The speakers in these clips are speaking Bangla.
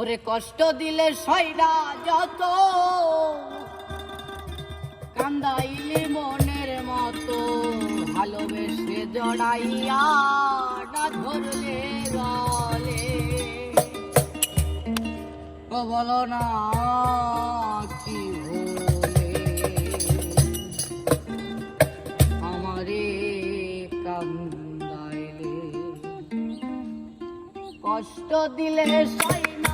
ওরে কষ্ট দিলে সয়রা যত। কান্দাইলে মনের মতো, ভালোবেসে জড়াইয়া না ধরলে গলে বলো না কি হলে? আমারে কান্দাইলে কষ্ট দিলে সয়না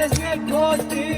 Let's get going.